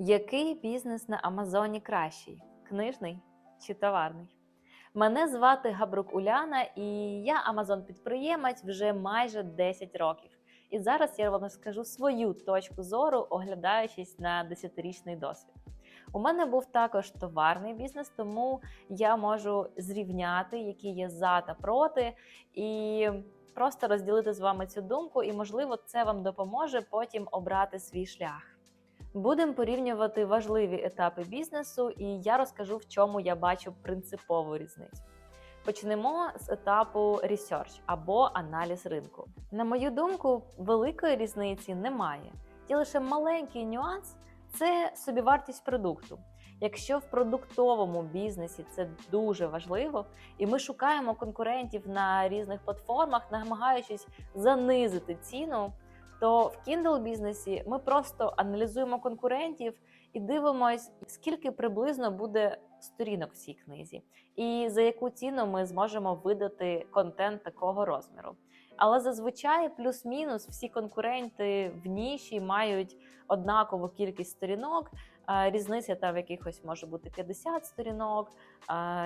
Який бізнес на Амазоні кращий? Книжний чи товарний? Мене звати Габрук Уляна, і я Амазон-підприємець вже майже 10 років. І зараз я вам скажу свою точку зору, оглядаючись на 10-річний досвід. У мене був також товарний бізнес, тому я можу зрівняти, які є за та проти, і просто розділити з вами цю думку, і можливо це вам допоможе потім обрати свій шлях. Будемо порівнювати важливі етапи бізнесу, і я розкажу, в чому я бачу принципову різницю. Почнемо з етапу research або аналіз ринку. На мою думку, великої різниці немає. Є лише маленький нюанс це собівартість продукту. Якщо в продуктовому бізнесі це дуже важливо, і ми шукаємо конкурентів на різних платформах, намагаючись занизити ціну, то в Kindle бізнесі ми просто аналізуємо конкурентів і дивимось, скільки приблизно буде сторінок в цій книзі, і за яку ціну ми зможемо видати контент такого розміру. Але зазвичай плюс-мінус всі конкуренти в ніші мають однакову кількість сторінок. Е, Різниця там в якихось може бути 50 сторінок. е,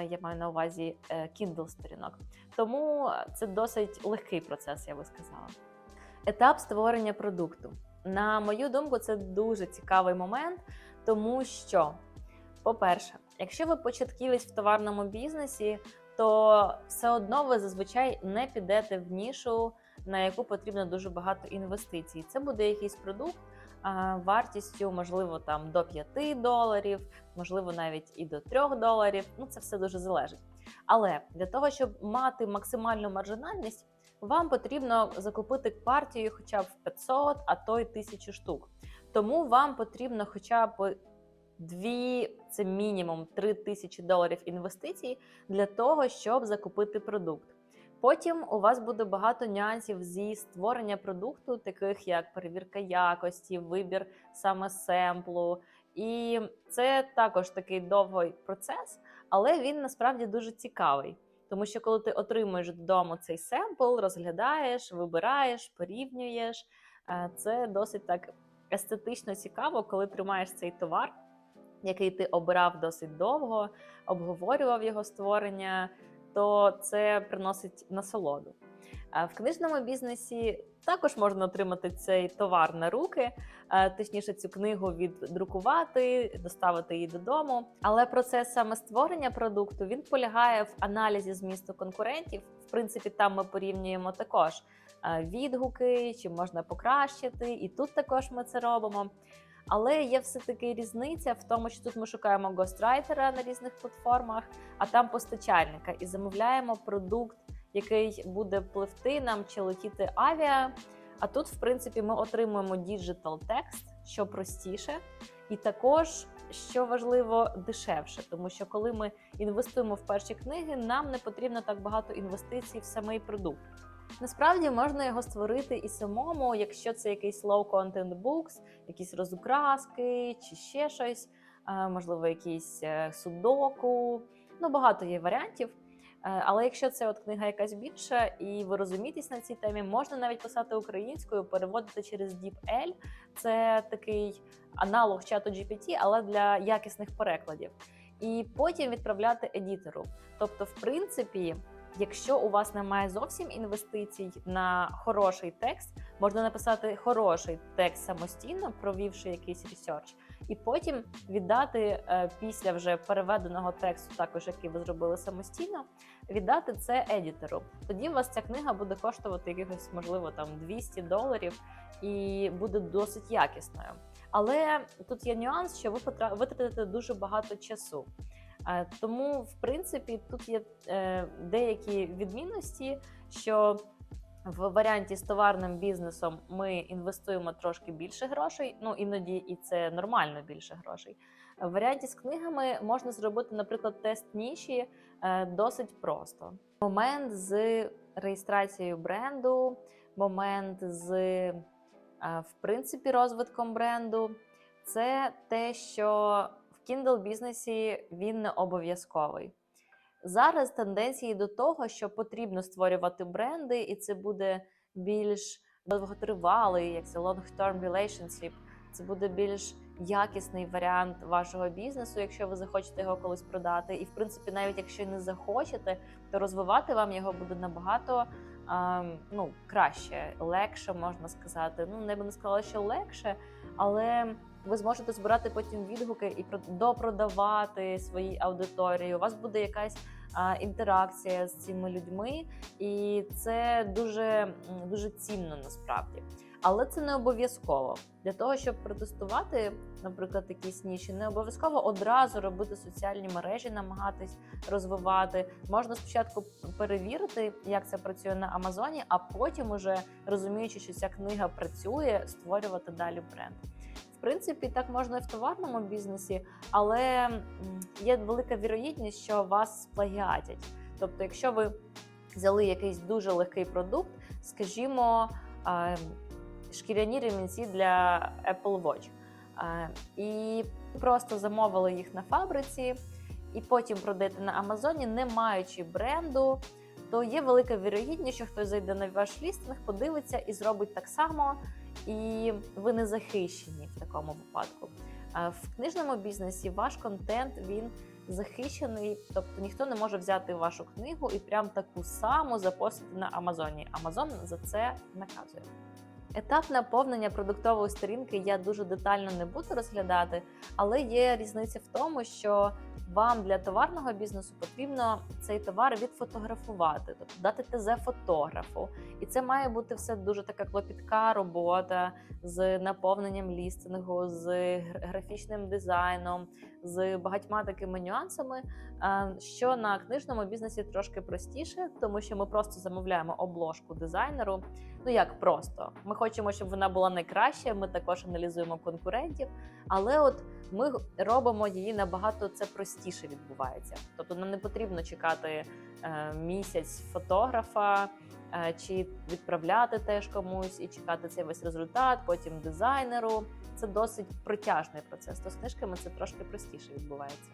Я маю на увазі е, Kindle сторінок. Тому це досить легкий процес, я би сказала. Етап створення продукту. На мою думку, це дуже цікавий момент, тому що, по-перше, якщо ви початківець в товарному бізнесі, то все одно ви зазвичай не підете в нішу, на яку потрібно дуже багато інвестицій. Це буде якийсь продукт вартістю, можливо, там до 5 доларів, можливо, навіть і до 3 доларів. Ну, це все дуже залежить. Але для того, щоб мати максимальну маржинальність, вам потрібно закупити партію хоча б в 500, а то й 1000 штук. Тому вам потрібно хоча б дві, це мінімум 3 тисячі доларів інвестицій для того, щоб закупити продукт. Потім у вас буде багато нюансів зі створення продукту, таких як перевірка якості, вибір саме семплу. І це також такий довгий процес, але він насправді дуже цікавий. Тому що коли ти отримуєш додому цей семпл, розглядаєш, вибираєш, порівнюєш, е, це досить так естетично цікаво, коли тримаєш цей товар, який ти обирав досить довго, обговорював його створення, то це приносить насолоду. В книжному бізнесі також можна отримати цей товар на руки, точніше, цю книгу віддрукувати, доставити її додому. Але процес саме створення продукту він полягає в аналізі змісту конкурентів. В принципі, там ми порівнюємо також відгуки, чи можна покращити, і тут також ми це робимо. Але є все-таки різниця в тому, що тут ми шукаємо гострайтера на різних платформах, а там постачальника і замовляємо продукт, який буде пливти нам чи летіти авіа. А тут, в принципі, ми отримуємо діджитал текст, що простіше, і також, що важливо, дешевше, тому що коли ми інвестуємо в перші книги, нам не потрібно так багато інвестицій в самий продукт. Насправді можна його створити і самому, якщо це якийсь low content books, якісь розукраски чи ще щось, е, можливо, якісь е, судоку. Ну, багато є варіантів. Е, Але якщо це от книга якась більша, і ви розумієтесь на цій темі, можна навіть писати українською, переводити через DeepL. Це такий аналог чату GPT, але для якісних перекладів. І потім відправляти едітору. Тобто, в принципі, якщо у вас немає зовсім інвестицій на хороший текст, можна написати хороший текст самостійно, провівши якийсь ресерч, і потім віддати е, після вже переведеного тексту, також який ви зробили самостійно, віддати це едітору. Тоді у вас ця книга буде коштувати якихось, можливо, там 200 доларів і буде досить якісною. Але тут є нюанс, що ви витратите дуже багато часу. Е, Тому, в принципі, тут є е, деякі відмінності, що в варіанті з товарним бізнесом ми інвестуємо трошки більше грошей, ну іноді і це нормально більше грошей. В варіанті з книгами можна зробити, наприклад, тест ніші е, досить просто. Момент з реєстрацією бренду, момент з е, в принципі розвитком бренду це те, що в Kindle бізнесі він не обов'язковий. Зараз тенденції до того, що потрібно створювати бренди, і це буде більш довготривалий, як це long-term relationship, це буде більш якісний варіант вашого бізнесу, якщо ви захочете його колись продати. І в принципі, навіть якщо не захочете, то розвивати вам його буде набагато а, ну, краще, легше можна сказати. Ну, не би не сказала, що легше, але ви зможете збирати потім відгуки і допродавати своїй аудиторії. У вас буде якась інтеракція з цими людьми, і це дуже, дуже цінно насправді. Але це не обов'язково для того, щоб протестувати, наприклад, якісь ніші, не обов'язково одразу робити соціальні мережі, намагатись розвивати. Можна спочатку перевірити, як це працює на Амазоні, а потім, уже розуміючи, що ця книга працює, створювати далі бренд. В принципі, так можна і в товарному бізнесі, але є велика вірогідність, що вас сплагіатять. Тобто, якщо ви взяли якийсь дуже легкий продукт, скажімо, шкіряні ремінці для Apple Watch, і просто замовили їх на фабриці, і потім продаєте на Амазоні, не маючи бренду, то є велика вірогідність, що хтось зайде на ваш лістинг, подивиться і зробить так само, і ви не захищені в такому випадку. Е, В книжному бізнесі ваш контент він захищений, тобто ніхто не може взяти вашу книгу і прям таку саму запостити на Амазоні. Амазон за це наказує. Етап наповнення продуктової сторінки я дуже детально не буду розглядати, але є різниця в тому, що вам для товарного бізнесу потрібно цей товар відфотографувати, тобто дати ТЗ фотографу. І це має бути все дуже така клопітка робота з наповненням лістингу, з гр- графічним дизайном, з багатьма такими нюансами, е, що на книжному бізнесі трошки простіше, тому що ми просто замовляємо обложку дизайнеру. Ну як просто, ми хочемо, щоб вона була найкраща. Ми також аналізуємо конкурентів, але от ми робимо її набагато це простіше відбувається. Тобто нам не потрібно чекати е, місяць фотографа. е, Чи відправляти теж комусь і чекати цей весь результат, потім дизайнеру. Це досить протяжний процес. То з книжками це трошки простіше відбувається.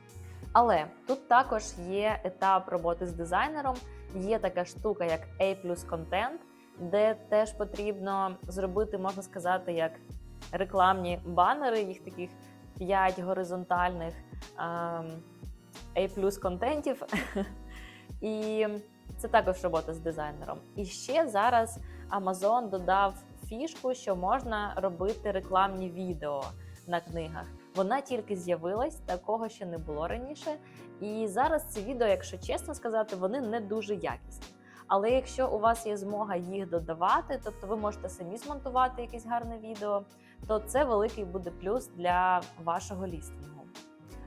Але тут також є етап роботи з дизайнером. Є така штука, як A контент, де теж потрібно зробити, можна сказати, як рекламні банери, їх таких 5 горизонтальних ем, A контентів. І це також робота з дизайнером. І ще зараз Amazon додав фішку, що можна робити рекламні відео на книгах. Вона тільки з'явилась, такого ще не було раніше. І зараз ці відео, якщо чесно сказати, вони не дуже якісні. Але якщо у вас є змога їх додавати, тобто ви можете самі змонтувати якесь гарне відео, то це великий буде плюс для вашого лістингу.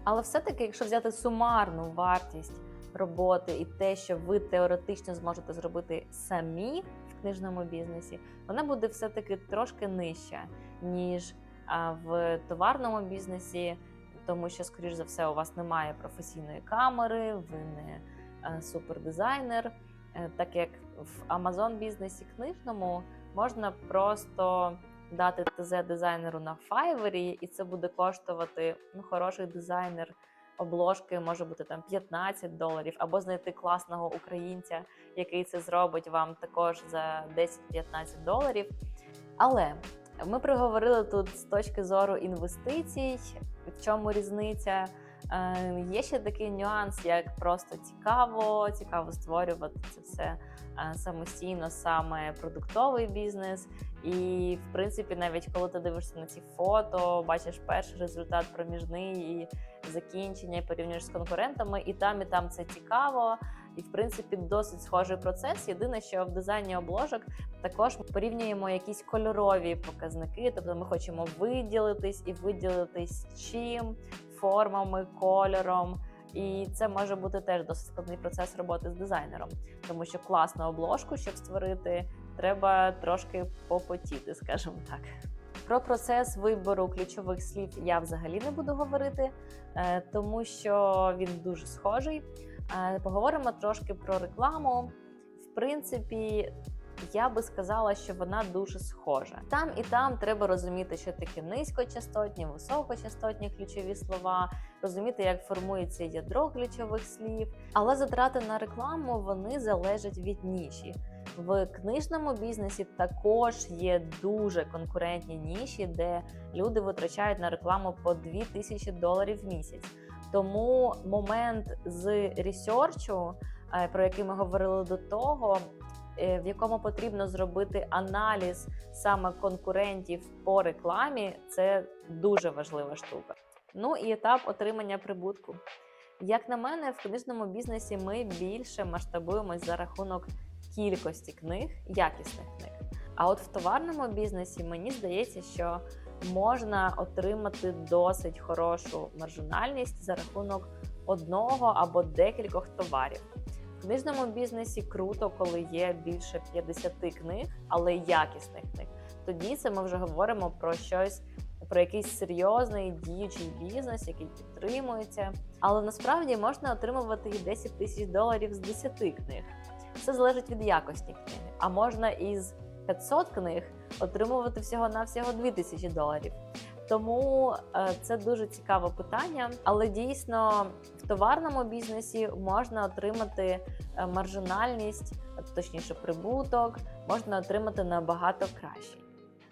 Але все-таки, якщо взяти сумарну вартість роботи і те, що ви теоретично зможете зробити самі в книжному бізнесі, вона буде все-таки трошки нижча, ніж в товарному бізнесі, тому що, скоріш за все, у вас немає професійної камери, ви не супердизайнер. Е, Так як в Amazon бізнесі книжному можна просто дати ТЗ дизайнеру на Fiverr, і це буде коштувати ну, хороший дизайнер обложки, може бути там 15 доларів, або знайти класного українця, який це зробить вам також за 10-15 доларів. Але ми приговорили тут з точки зору інвестицій, в чому різниця. Е, Є ще такий нюанс, як просто цікаво, цікаво створювати це все е, самостійно, саме продуктовий бізнес. І, в принципі, навіть коли ти дивишся на ці фото, бачиш перший результат проміжний і закінчення, і порівнюєш з конкурентами, і там, і там це цікаво. І, в принципі, досить схожий процес. Єдине, що в дизайні обложок також ми порівнюємо якісь кольорові показники, тобто ми хочемо виділитись і виділитись чим, формами, кольором. І це може бути теж досить складний процес роботи з дизайнером, тому що класну обложку, щоб створити, треба трошки попотіти, скажімо так. Про процес вибору ключових слів я взагалі не буду говорити, е, тому що він дуже схожий. Поговоримо трошки про рекламу. В принципі, я би сказала, що вона дуже схожа. Там і там треба розуміти, що таке низькочастотні, високочастотні ключові слова, розуміти, як формується ядро ключових слів. Але затрати на рекламу вони залежать від ніші. В книжному бізнесі також є дуже конкурентні ніші, де люди витрачають на рекламу по 2000 доларів в місяць. Тому момент з ресерчу, е, про який ми говорили до того, е, в якому потрібно зробити аналіз саме конкурентів по рекламі, це дуже важлива штука. Ну і етап отримання прибутку. Як на мене, в книжному бізнесі ми більше масштабуємось за рахунок кількості книг, якісних книг. А от в товарному бізнесі мені здається, що можна отримати досить хорошу маржинальність за рахунок одного або декількох товарів. В книжному бізнесі круто, коли є більше 50 книг, але якісних книг. Тоді це ми вже говоримо про щось, про якийсь серйозний діючий бізнес, який підтримується. Але насправді можна отримувати і 10 тисяч доларів з 10 книг. Все залежить від якості книги. А можна із 500 книг отримувати всього-навсього 2000 доларів. Тому е, це дуже цікаве питання, але дійсно в товарному бізнесі можна отримати е, маржинальність, точніше, прибуток, можна отримати набагато краще.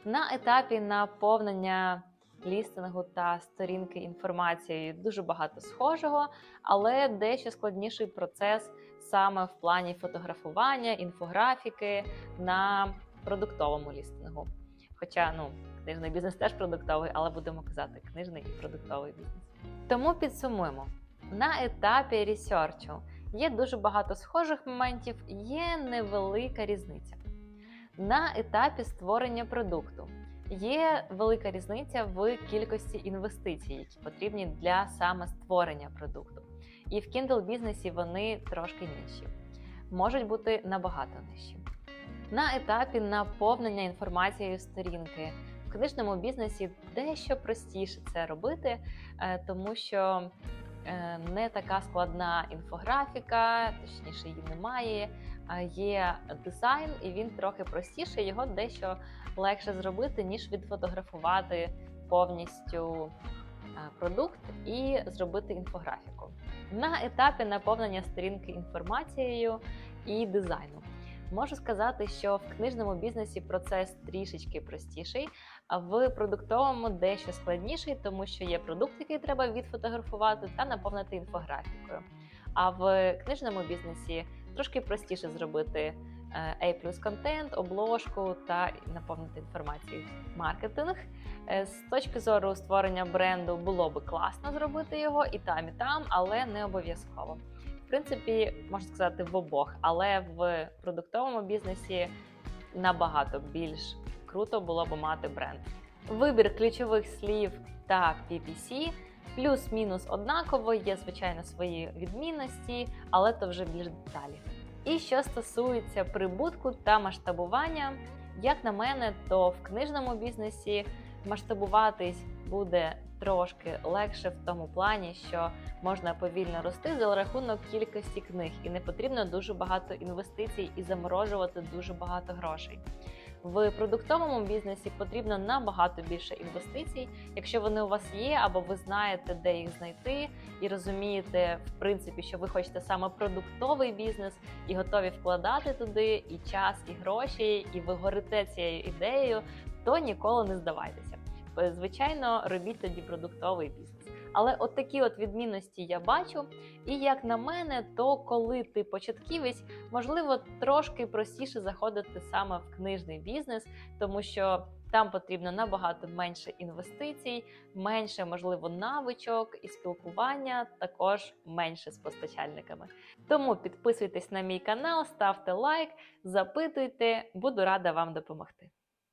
На етапі наповнення лістингу та сторінки інформацією дуже багато схожого, але дещо складніший процес саме в плані фотографування, інфографіки на продуктовому лістингу. Хоча ну, книжний бізнес теж продуктовий, але будемо казати книжний і продуктовий бізнес. Тому підсумуємо: на етапі ресерчу є дуже багато схожих моментів, є невелика різниця. На етапі створення продукту є велика різниця в кількості інвестицій, які потрібні для саме створення продукту. І в Kindle бізнесі вони трошки нижчі, можуть бути набагато нижчі. На етапі наповнення інформацією сторінки в книжному бізнесі дещо простіше це робити, е, тому що е, не така складна інфографіка, точніше її немає. Є дизайн, і він трохи простіший, його дещо легше зробити, ніж відфотографувати повністю е, продукт і зробити інфографіку. На етапі наповнення сторінки інформацією і дизайну. Можу сказати, що в книжному бізнесі процес трішечки простіший, а в продуктовому дещо складніший, тому що є продукт, який треба відфотографувати та наповнити інфографікою. А в книжному бізнесі трошки простіше зробити е, A контент, обложку та наповнити інформацією. Маркетинг Е, з точки зору створення бренду було би класно зробити його і там, і там, але не обов'язково. Принципі, можна сказати, в обох, але в продуктовому бізнесі набагато більш круто було б мати бренд. Вибір ключових слів та PPC плюс-мінус однаково, є, звичайно, свої відмінності, але то вже більш деталі. І що стосується прибутку та масштабування, як на мене, то в книжному бізнесі масштабуватись буде трошки легше в тому плані, що можна повільно рости за рахунок кількості книг, і не потрібно дуже багато інвестицій і заморожувати дуже багато грошей. В продуктовому бізнесі потрібно набагато більше інвестицій. Якщо вони у вас є, або ви знаєте, де їх знайти, і розумієте, в принципі, що ви хочете саме продуктовий бізнес і готові вкладати туди і час, і гроші, і ви горите цією ідеєю, то ніколи не здавайтеся. Звичайно, робіть тоді продуктовий бізнес. Але от такі от відмінності я бачу. І як на мене, то коли ти початківець, можливо, трошки простіше заходити саме в книжний бізнес, тому що там потрібно набагато менше інвестицій, менше, можливо, навичок і спілкування, також менше з постачальниками. Тому підписуйтесь на мій канал, ставте лайк, запитуйте, буду рада вам допомогти.